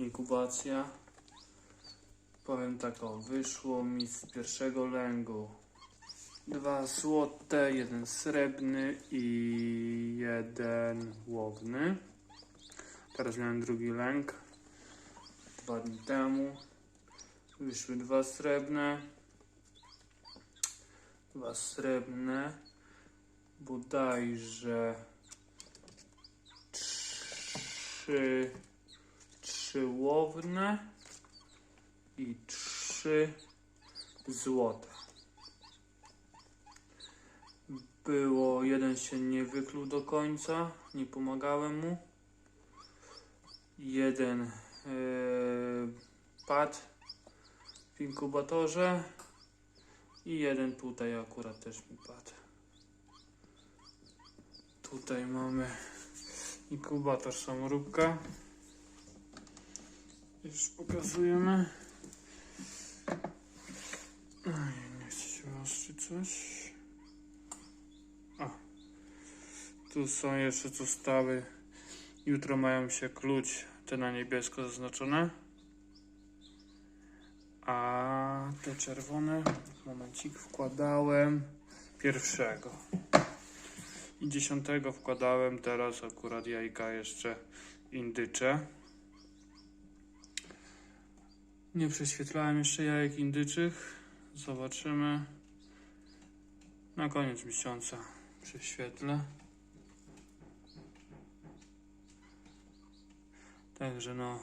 inkubacja. Powiem tak, o, wyszło mi z pierwszego lęgu dwa złote, jeden srebrny i jeden łowny. Teraz miałem drugi lęk. Dwa dni temu wyszły dwa srebrne, dwa srebrne, bodajże trzy, trzy łowne i trzy złote. Było, jeden się nie wykluł do końca, nie pomagałem mu. Jeden e, padł w inkubatorze i jeden tutaj akurat też mi padł. Tutaj mamy inkubator samoróbka. Już pokazujemy. Oj, nie chce się ostrzyć coś. A. Tu są jeszcze zostały. Jutro mają się kluć te na niebiesko zaznaczone. A te czerwone, momencik, wkładałem pierwszego. I dziesiątego wkładałem teraz akurat jajka jeszcze indycze. Nie prześwietlałem jeszcze jajek indyczych. Zobaczymy. Na koniec miesiąca prześwietlę. Także no,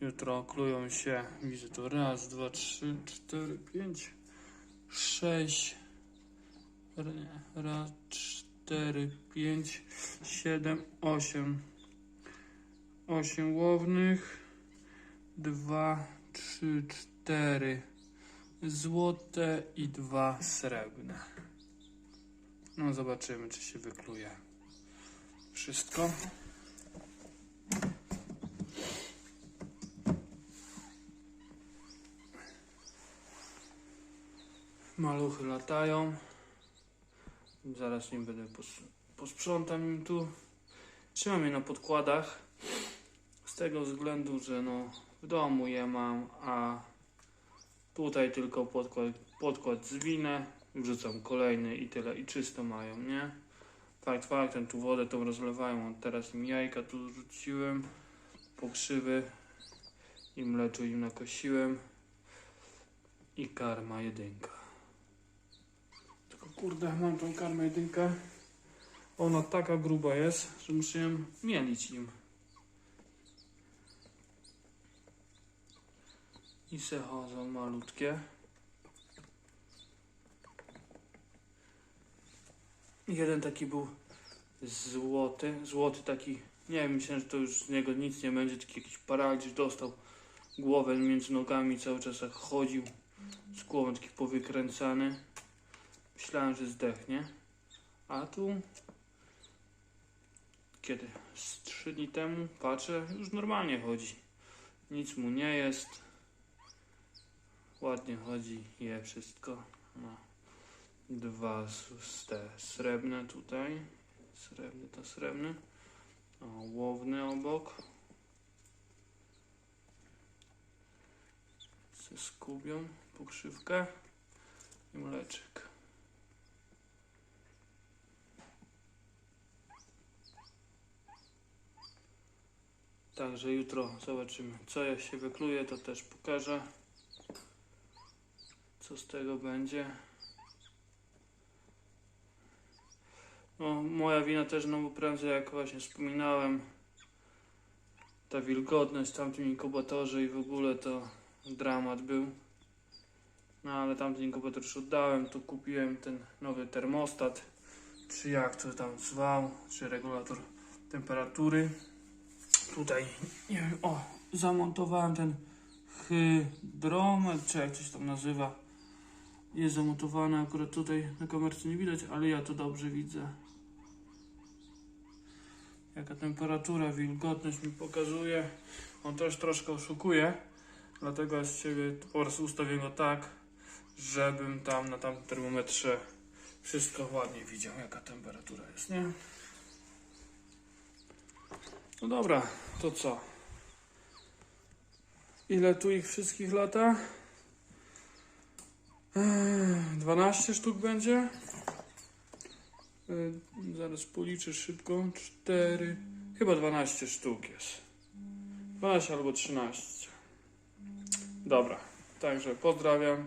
jutro klują się, widzę tu raz, dwa, trzy, cztery, pięć, sześć, raz, cztery, pięć, siedem, osiem, osiem łownych, dwa, trzy, cztery złote i dwa srebrne. No zobaczymy, czy się wykluje wszystko. Maluchy latają. Zaraz nim będę pos posprzątam im tu. Trzymam je na podkładach. Z tego względu, że no w domu je mam, a tutaj tylko podkład, podkład zwinę, wrzucam kolejny i tyle. I czysto mają, nie? Fakt faktem, tu wodę tą rozlewają. Teraz im jajka tu rzuciłem, pokrzywy i mleczu im nakosiłem i karma jedynka. Tylko kurde, mam tą karmę jedynkę. Ona taka gruba jest, że muszę ją mielić im. I se chodzą malutkie. Jeden taki był złoty, złoty taki, nie wiem, myślałem, że to już z niego nic nie będzie, taki jakiś paraliż dostał. Głowę między nogami cały czas jak chodził, z głową taki powykręcany. Myślałem, że zdechnie. A tu kiedy? Z trzy dni temu patrzę, już normalnie chodzi. Nic mu nie jest. Ładnie chodzi, je wszystko. Ma dwa te srebrne tutaj. Srebrny to srebrny. O, łowny obok. Ze skubią pokrzywkę i mleczek. Także jutro zobaczymy, co jak się wykluje, to też pokażę. Co z tego będzie. No, moja wina też, no bo prędzej, jak właśnie wspominałem, ta wilgotność w tamtym inkubatorze i w ogóle to dramat był. No ale tamten inkubator już oddałem, tu kupiłem ten nowy termostat, czy jak to tam zwał, czy regulator temperatury. Tutaj, nie wiem, o, zamontowałem ten hydrometr, czy jak coś tam nazywa. Jest zamontowany akurat tutaj na kamerce nie widać, ale ja to dobrze widzę. Jaka temperatura, wilgotność mi pokazuje. On też troszkę oszukuje, dlatego z siebie po prostu ustawię go tak, żebym tam na tamtym termometrze wszystko ładnie widział, jaka temperatura jest, nie? No dobra, to co? Ile tu ich wszystkich lata? Ech, 12 sztuk będzie? Y, Zaraz policzę szybko. 4. Chyba 12 sztuk jest. 12 albo 13. Dobra. Także pozdrawiam.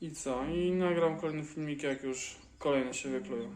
I co? I nagram kolejny filmik, jak już kolejne się wyklują.